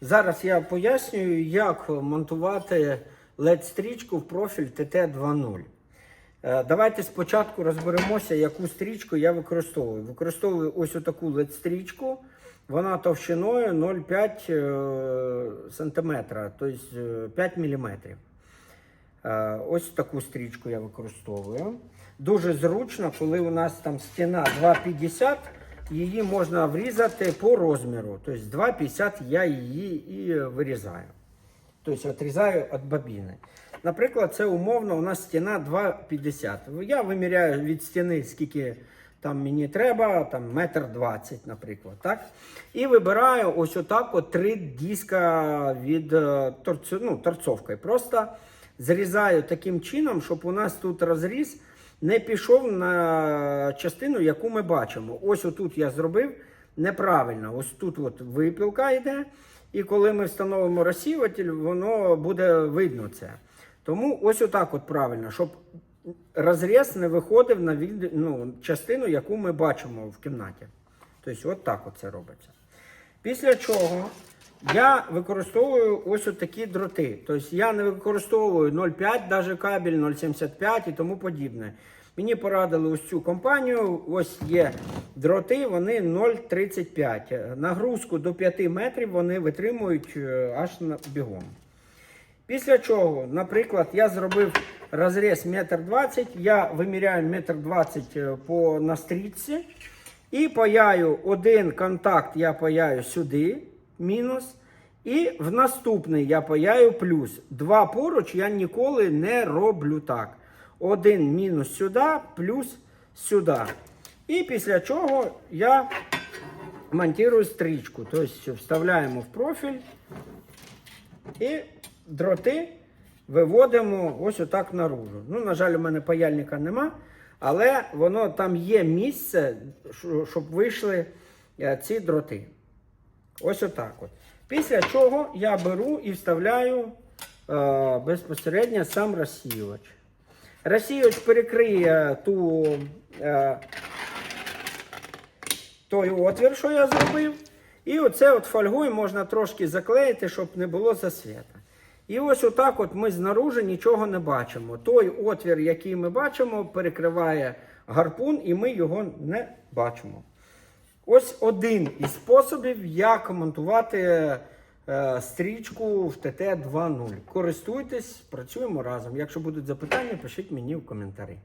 Зараз я пояснюю, як монтувати LED-стрічку в профіль TT2.0. Е, Давайте спочатку розберемося, яку стрічку я використовую. Використовую ось таку LED-стрічку. Вона товщиною 0,5 е, см, тобто е, 5 мм. Е, Ось таку стрічку я використовую. Дуже зручно, коли у нас там стіна 2,50, її можна врізати по розміру. Тобто 2,50 я її і вирізаю. Тобто відрізаю від бобіни. Наприклад, це умовно у нас стіна 2,50. Я виміряю від стіни, скільки там мені треба, там метр 20, наприклад. Так? І вибираю ось отак от три диска від е, торцю, ну, торцовкою. Просто зрізаю таким чином, щоб у нас тут розріз не пішов на частину, яку ми бачимо. Ось отут я зробив неправильно. Ось тут от випілка йде. І коли ми встановимо розсіватель, воно буде видно це. Тому ось отак от правильно, щоб розріз не виходив на від, ну, частину, яку ми бачимо в кімнаті. Тобто, от так от це робиться. Після чого я використовую ось такі дроти. Тобто я не використовую 0,5 даже кабель, 0,75 і тому подібне. Мені порадили ось цю компанію. Ось є дроти, вони 0,35. Нагрузку до 5 метрів вони витримують е, аж бігом. Після чого, наприклад, я зробив розріз 1,20 м, я виміряю 1,20 м по настрічці і паяю один контакт, я паяю сюди, мінус. І в наступний я паяю плюс. Два поруч я ніколи не роблю так. Один мінус сюди, плюс сюди. І після чого я монтую стрічку. Тобто вставляємо в профіль і дроти виводимо ось отак наружу. Ну, на жаль, у мене паяльника нема, але воно там є місце, щоб вийшли е, ці дроти. Ось отак от. Після чого я беру і вставляю е, безпосередньо сам розсіювач. Розсіювач перекриє ту, е, той отвір, що я зробив. І оце от фольгою можна трошки заклеїти, щоб не було засвіта. І ось отак от ми знаружи нічого не бачимо. Той отвір, який ми бачимо, перекриває гарпун, і ми його не бачимо. Ось один із способів, як монтувати е, стрічку в ТТ 2.0. Користуйтесь, працюємо разом. Якщо будуть запитання, пишіть мені в коментарі.